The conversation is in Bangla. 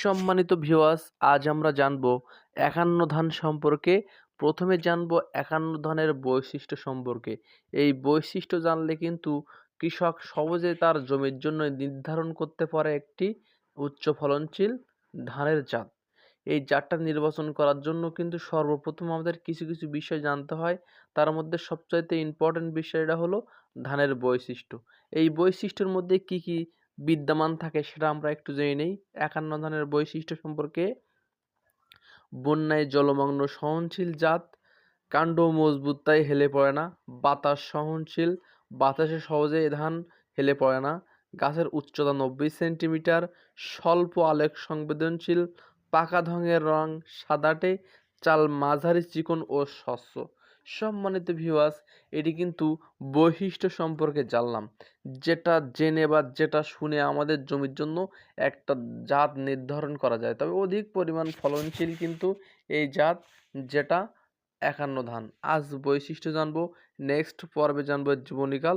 সম্মানিত ভিওয়াস আজ আমরা জানব একান্ন ধান সম্পর্কে। প্রথমে জানব একান্ন ধানের বৈশিষ্ট্য সম্পর্কে। এই বৈশিষ্ট্য জানলে কিন্তু কৃষক সহজে তার জমির জন্য নির্ধারণ করতে পারে একটি উচ্চ ফলনশীল ধানের জাত। এই জাতটা নির্বাচন করার জন্য কিন্তু সর্বপ্রথম আমাদের কিছু কিছু বিষয় জানতে হয়। তার মধ্যে সবচাইতে ইম্পর্টেন্ট বিষয়টা হলো ধানের বৈশিষ্ট্য। এই বৈশিষ্ট্যের মধ্যে কি কি বিদ্যমান থাকে সেটা আমরা একটু জেনে নেই। একান্ন ধানের বৈশিষ্ট্য সম্পর্কে বন্যায় জলমগ্ন সহনশীল জাত, কাণ্ড মজবুত তাই হেলে পড়ে না। বাতাস সহনশীল, বাতাসে সহজে ধান হেলে পড়ে না। গাছের উচ্চতা নব্বই সেন্টিমিটার, স্বল্প আলেক সংবেদনশীল, পাকা ধঙের রং সাদাটে, চাল মাঝারি চিকন ও স্বচ্ছ। সম্মানিত ভিউয়ার্স এটি কিন্তু বৈশিষ্ট্য সম্পর্কে জানলাম। যেটা জেনে বা যেটা শুনে আমাদের জমির জন্য একটা জাত নির্ধারণ করা যায়। তবে অধিক পরিমাণ ফলনশীল কিন্তু এই জাত, যেটা একান্ন ধান। আজ বৈশিষ্ট্য জানব নেক্সট পর্বে জানব জীবনীকাল